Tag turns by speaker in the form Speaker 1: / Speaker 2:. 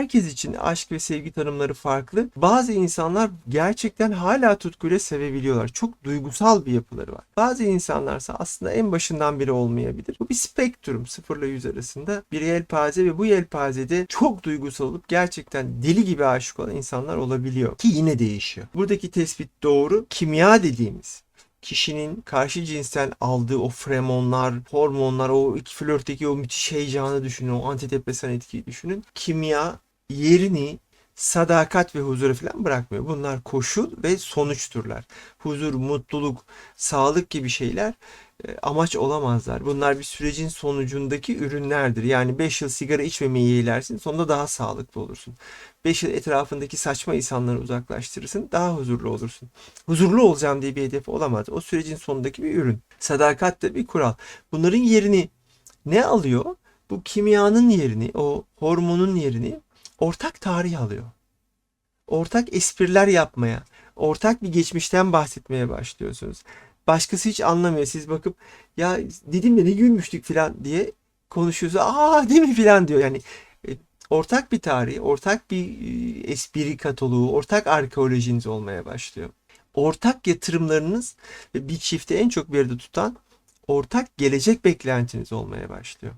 Speaker 1: Herkes için aşk ve sevgi tanımları farklı. Bazı insanlar gerçekten hala tutkuyla sevebiliyorlar. Çok duygusal bir yapıları var. Bazı insanlarsa aslında en başından biri olmayabilir. Bu bir spektrum 0 ile 100 arasında bir yelpaze ve bu yelpazede çok duygusal olup gerçekten deli gibi aşık olan insanlar olabiliyor. Ki yine değişiyor. Buradaki tespit doğru. Kimya dediğimiz kişinin karşı cinsten aldığı o fremonlar, hormonlar, o iki flörtteki o müthiş heyecanı düşünün, o antidepresan etkiyi düşünün. Kimya yerini sadakat ve huzura falan bırakmıyor. Bunlar koşul ve sonuçturlar. Huzur, mutluluk, sağlık gibi şeyler e, amaç olamazlar. Bunlar bir sürecin sonucundaki ürünlerdir. Yani 5 yıl sigara içmemeyi yeğlersin, sonunda daha sağlıklı olursun. 5 yıl etrafındaki saçma insanları uzaklaştırırsın, daha huzurlu olursun. Huzurlu olacağım diye bir hedef olamaz. O sürecin sonundaki bir ürün. Sadakat de bir kural. Bunların yerini ne alıyor? Bu kimyanın yerini, o hormonun yerini ortak tarih alıyor. Ortak espriler yapmaya, ortak bir geçmişten bahsetmeye başlıyorsunuz. Başkası hiç anlamıyor. Siz bakıp ya dedim de ne gülmüştük falan diye konuşuyorsunuz. Aa değil mi falan diyor. Yani e, ortak bir tarih, ortak bir e, espri kataloğu, ortak arkeolojiniz olmaya başlıyor. Ortak yatırımlarınız ve bir çifti en çok bir arada tutan ortak gelecek beklentiniz olmaya başlıyor.